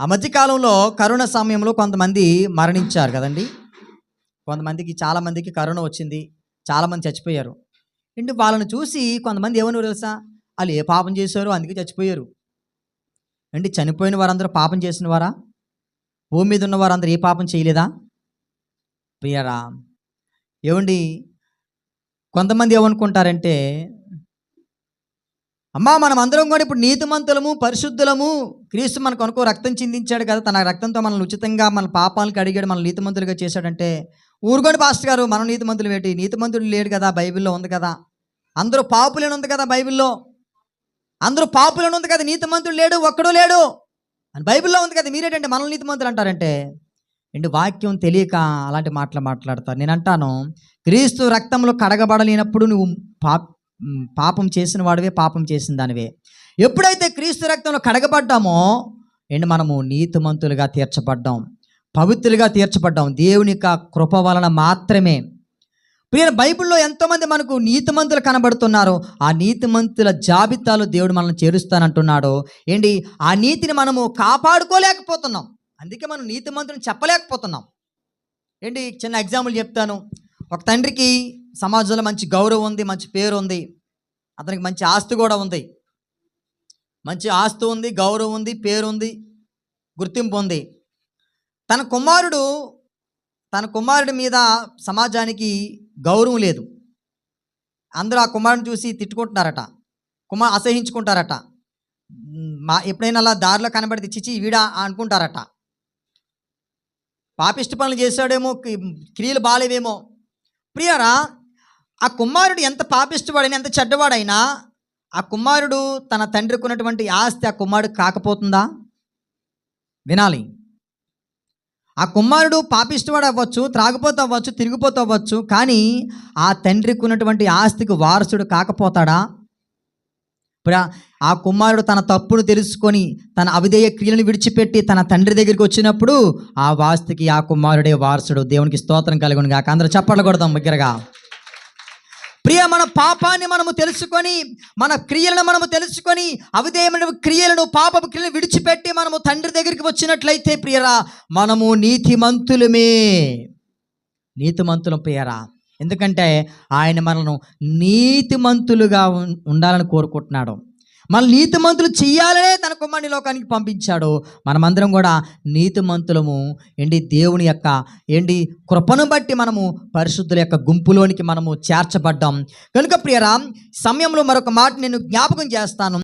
ఆ మధ్యకాలంలో కరోనా సమయంలో కొంతమంది మరణించారు కదండి. కొంతమందికి చాలామందికి కరోనా వచ్చింది. చాలామంది చచ్చిపోయారు. అంటే వాళ్ళని చూసి కొంతమంది ఏమని తెలుసా? వాళ్ళు ఏ పాపం చేశారో అందుకే చచ్చిపోయారు. అంటే చనిపోయిన వారందరూ పాపం చేసిన వారా? భూమి మీద ఉన్న వారందరూ ఏ పాపం చేయలేదా? ప్రియరా ఏమండి? కొంతమంది ఏమనుకుంటారంటే అమ్మా మనం అందరం కూడా ఇప్పుడు నీతిమంతులము పరిశుద్ధులము. క్రీస్తు మనకు అనుకో రక్తం చిందించాడు కదా తన రక్తంతో మనల్ని ఉచితంగా మన పాపాలకు అడిగాడు మన నీతిమంతులుగా చేశాడంటే ఊరుగోడి పాస్టర్ గారు మనం నీతిమంతులు ఏంటి? నీతిమంతుడు లేడు కదా బైబిల్లో ఉంది కదా. అందరూ పాపులేని ఉంది కదా బైబిల్లో. అందరూ పాపులేని ఉంది కదా నీతిమంతుడు లేడు ఒక్కడూ లేడు. అని బైబిల్లో ఉంది కదా మీరేంటంటే మనల్ని నీతిమంతులు అంటారంటే ఏంటి వాక్యం తెలియక అలాంటి మాటలు మాట్లాడతారు. నేను అంటాను క్రీస్తు రక్తంలో కడగబడలేనప్పుడు నువ్వు పా పాపం చేసిన వాడివే పాపం చేసిన దానివే. ఎప్పుడైతే క్రీస్తు రక్తంలో కడగబడ్డామో ఏంటి మనము నీతిమంతులుగా తీర్చబడ్డాం పవిత్రులుగా తీర్చబడ్డాం దేవుని యొక్క కృప వలన మాత్రమే. ప్రియ బైబిల్లో ఎంతోమంది మనకు నీతిమంతులు కనబడుతున్నారు. ఆ నీతిమంతుల జాబితాలో దేవుడు మనల్ని చేరుస్తానంటున్నాడు. ఏంటి? ఆ నీతిని మనము కాపాడుకోలేకపోతున్నాం. అందుకే మనం నీతిమంతుని చెప్పలేకపోతున్నాం. ఏంటి? చిన్న ఎగ్జాంపుల్ చెప్తాను. ఒక తండ్రికి సమాజంలో మంచి గౌరవం ఉంది మంచి పేరు ఉంది. అతనికి మంచి ఆస్తి కూడా ఉంది. మంచి ఆస్తి ఉంది గౌరవం ఉంది పేరు ఉంది గుర్తింపు ఉంది. తన కుమారుడు తన కుమారుడి మీద సమాజానికి గౌరవం లేదు. అందరూ ఆ కుమారుని చూసి తిట్టుకుంటున్నారట కుమార్ అసహించుకుంటారట. మా ఎప్పుడైనా అలా దారిలో కనబడితే చిచి వీడా అనుకుంటారట. పాపిష్టి పనులు చేశాడేమో క్రియలు బాగాలేవేమో ప్రియరా ఆ కుమారుడు ఎంత పాపిష్టవాడైనా ఎంత చెడ్డవాడైనా ఆ కుమారుడు తన తండ్రికి ఉన్నటువంటి ఆస్తి ఆ కుమారుడు కాకపోతుందా? వినాలి. ఆ కుమారుడు పాపిష్టవాడు అవ్వచ్చు త్రాగిపోతూ అవ్వచ్చు తిరిగిపోతూ అవ్వచ్చు కానీ ఆ తండ్రికి ఉన్నటువంటి ఆస్తికి వారసుడు కాకపోతాడా? ఇప్పుడు ఆ- కుమారుడు తన తప్పును తెలుసుకొని తన అవిధేయ క్రియలను విడిచిపెట్టి తన తండ్రి దగ్గరికి వచ్చినప్పుడు ఆ వాస్తికి ఆ కుమారుడే వారసుడు. దేవునికి స్తోత్రం కలుగును గాక అందరూ చెప్పడకూడదాం దగ్గరగా ప్రియ మన పాపాన్ని మనము తెలుసుకొని మన క్రియలను మనము తెలుసుకొని అవిధేయమైన క్రియలను పాపపు క్రియలను విడిచిపెట్టి మనము తండ్రి దగ్గరికి వచ్చినట్లయితే ప్రియరా మనము నీతిమంతులమే. నీతిమంతులం ప్రియరా. ఎందుకంటే ఆయన మనను నీతిమంతులుగా ఉండాలని కోరుకుంటున్నాడు. మన నీతిమంతులు చెయ్యాలనే తన కుమారుని లోకానికి పంపించాడు. మనమందరం కూడా నీతిమంతులము. ఏంటి దేవుని యొక్క ఏంటి కృపను బట్టి మనము పరిశుద్ధుల యొక్క గుంపులోనికి మనము చేర్చబడ్డాం. కనుక ప్రియరా సమయంలో మరొక మాట నేను జ్ఞాపకం చేస్తాను.